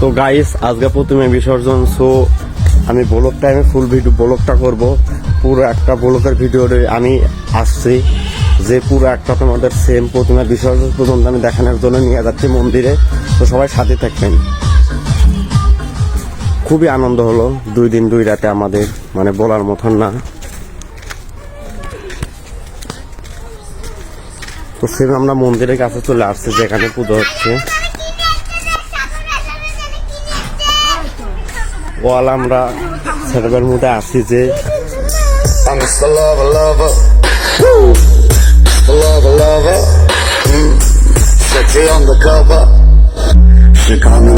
তো গাইস আজকে প্রথমে বিসর্জন সো আমি ব্লক টাইমে ফুল ভিডিও ব্লকটা করব। পুরো একটা ব্লকের ভিডিও আমি আসছি, যে পুরো একটা তোমাদের সেম প্রতিমা বিসর্জন পর্যন্ত আমি দেখানোর জন্য নিয়ে যাচ্ছি মন্দিরে। তো সবাই সাথে থাকবেন। খুবই আনন্দ হলো, দুই দিন, দুই রাতে আমাদের মানে বলার মতন না। তো সেম আমরা মন্দিরের কাছে চলে আসছি, যেখানে পুজো হচ্ছে।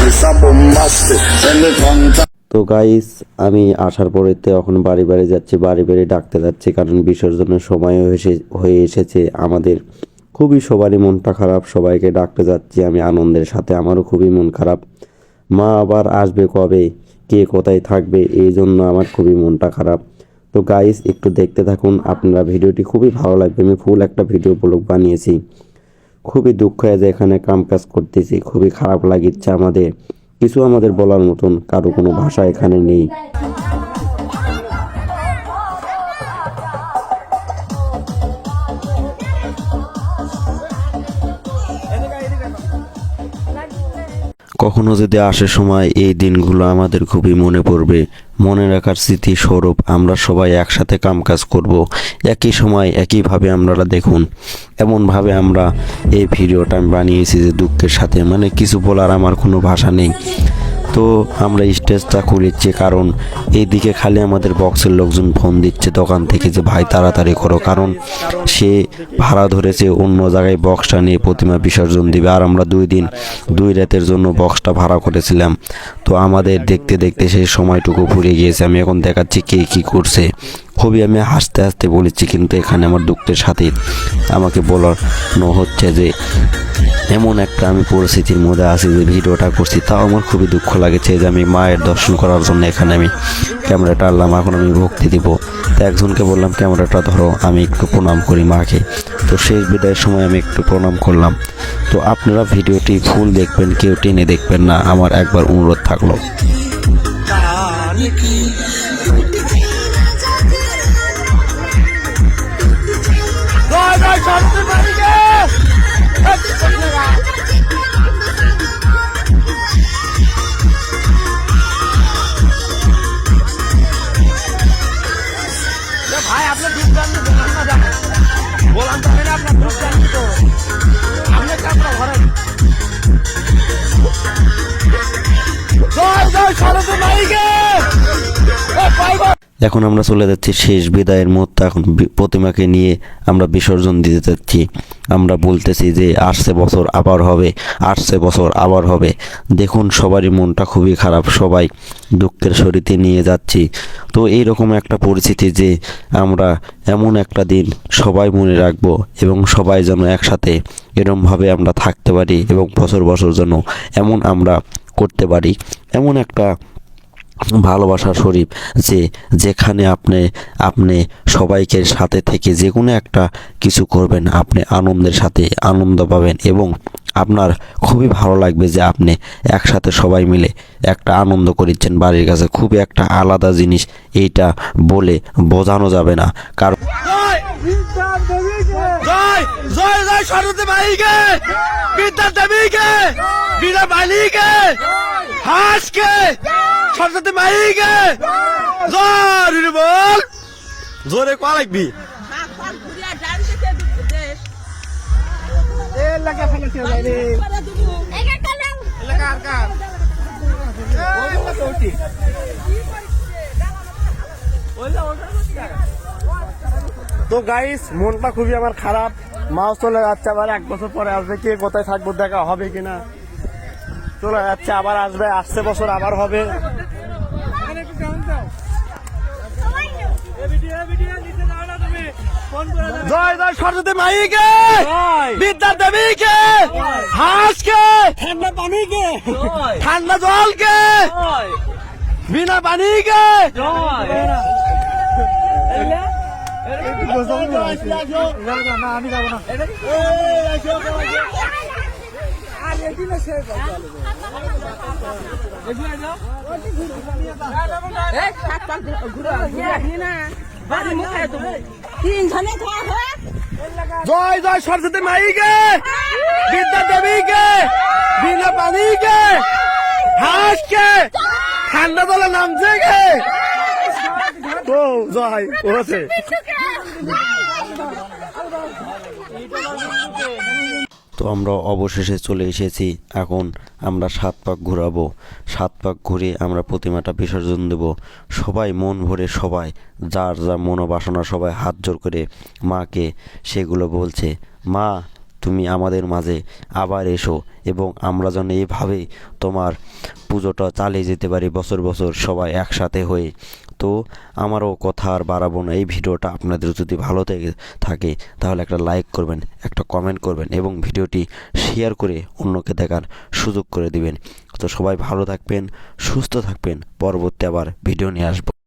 Mr. Bombastic. Send it one time. তো গাইস আমি আসার পরেতে এখন বাড়ি বাড়ি যাচ্ছি, বাড়ি বাড়ি ডাকতে যাচ্ছি, কারণ বিসর্জনের সময় হয়ে এসেছে আমাদের খুবই সবারই মনটা খারাপ, সবাইকে ডাকতে যাচ্ছি, আমি আনন্দের সাথে, আমারও খুবই মন খারাপ মা আবার আসবে কবে কে কোথায় থাকবে, এই জন্য আমার খুবই মনটা খারাপ। তো গাইস একটু দেখতে থাকুন, আপনারা ভিডিওটি খুবই ভালো লাগবে। আমি ফুল একটা ভিডিও ব্লগ বানিয়েছি। খুবই দুঃখ হয়ে যে এখানে কাম কাজ করতেছি, খুবই খারাপ লাগিচ্ছে আমাদের। কিছু আমাদের বলার মতন, কারও কোনো ভাষা এখানে নেই। কখনো যদি আসে সময়, এই দিনগুলো আমাদের খুবই মনে পড়বে। মনে রাখার স্মৃতি স্বরূপ আমরা সবাই একসাথে কামকাজ করব। একই সময়, একইভাবে আপনারা দেখুন। এমনভাবে আমরা এই ভিডিওটা আমি বানিয়েছি যে দুঃখের সাথে। মানে কিছু বলার আমার কোনো ভাষা নেই। তো আমরা স্টেজটা খুলেছি কারণ এইদিকে খালি আমাদের বক্সের লোকজন ফোন দিচ্ছে দোকান থেকে যে, ভাই, তাড়াতাড়ি করো। কারণ সে ভাড়া ধরেছে অন্য জায়গায় বক্সটা নিয়ে প্রতিমা বিসর্জন দিবে। আর আমরা দুই দিন, দুই রাতের জন্য বক্সটা ভাড়া করেছিলাম। তো আমাদের দেখতে দেখতে সেই সময়টুকু ফুরিয়ে গিয়েছে। আমি এখন দেখাচ্ছি কে কী করছে। খুবই আমি হাসতে হাসতে বলেছি, কিন্তু এখানে আমার দুঃখের সাথে আমাকে বলানো হচ্ছে যে এমন একটা আমি পরিস্থিতির মধ্যে আছি যে ভিডিওটা করছি, তাও আমার খুবই দুঃখ লাগেছে যে আমি মায়ের দর্শন করার জন্য এখানে আমি ক্যামেরাটা আনলাম, এখন আমি ভক্তি দিব। তো একজনকে বললাম, ক্যামেরাটা ধরো, আমি একটু প্রণাম করি মাকে। তো শেষ বিদায়ের সময় আমি একটু প্রণাম করলাম। তো আপনারা ভিডিওটি ফুল দেখবেন, কেউ টেনে দেখবেন না, আমার একবার অনুরোধ থাকল। ভাই, আপনার জানি বললাম না বললাম তো আমি না আপনার দুধ জানি তো। আপনি আপনার ঘরে জয় জয় সরস্বতী এখন আমরা চলে যাচ্ছি শেষ বিদায়ের মুহূর্তে। এখন প্রতিমাকে নিয়ে আমরা বিসর্জন দিতে যাচ্ছি। আমরা বলতেছি যে আসছে বছর আবার হবে, আসছে বছর আবার হবে। দেখুন, সবারই মনটা খুবই খারাপ, সবাই দুঃখের শরীরে নিয়ে যাচ্ছি। তো এই রকম একটা পরিস্থিতি যে আমরা এমন একটা দিন সবাই মনে রাখব এবং সবাই যেন একসাথে এরমভাবে আমরা থাকতে পারি এবং বছর বছর যেন এমন আমরা করতে পারি। এমন একটা ভালোবাসার শরীফ যে যেখানে আপনি আপনি সবাইকে সাথে থেকে যে কোনো একটা কিছু করবেন, আপনি আনন্দের সাথে আনন্দ পাবেন এবং আপনার খুবই ভালো লাগবে যে আপনি একসাথে সবাই মিলে একটা আনন্দ করিচ্ছেন বাড়ির কাছে। খুবই একটা আলাদা জিনিস এইটা বলে বোঝানো যাবে না। কারণ বিদ্যা হাসকে সরস্বতী মাইকে! জয় বল! জোরে কয়া লাগবি? তো গাইস মনটা খুবই আমার খারাপ। মাও চলে যাচ্ছে, আবার এক বছর পরে আসবে। কে কোথায় থাকব, দেখা হবে কিনা? চলে যাচ্ছে, আবার আসবে, আসছে বছর, আবার হবে। জয় জয় সরস্বতী মাইকে বিদ্যা দেবীকে হাসকে ঠান্ডা পানিকে। ঠান্ডা জলকে বিনা পানিকে। আমি যাব না। তিনজনে জয় জয় সরস্বতী মাইকে বিদ্যা দেবীকে বিনা পানিকে হাসকে ঠান্ডা জলে নামছে গে ও জয় ওছে তো আমরা অবশেষে চলে এসেছি। এখন আমরা সাত পাক ঘোরাবো। সাত পাক ঘুরে আমরা প্রতিমাটা বিসর্জন দেব। সবাই মন ভরে সবাই, যার যা মনোবাসনা সবাই হাত জোর করে মাকে সেগুলো বলছে, মা, তুমি আমাদের মাঝে আবার এসো এবং আমরা যেন এইভাবেই তোমার পুজোটা চালিয়ে যেতে পারি বছর বছর সবাই একসাথে হয়ে। তো আমারও কথা আর বাড়াবো না। এই ভিডিওটা আপনাদের যদি ভালো থেকে থাকে, তাহলে একটা লাইক করবেন, একটা কমেন্ট করবেন এবং ভিডিওটি শেয়ার করে অন্যকে দেখার সুযোগ করে দিবেন। তো সবাই ভালো থাকবেন, সুস্থ থাকবেন। পরবর্তী আবার ভিডিও নিয়ে আসব।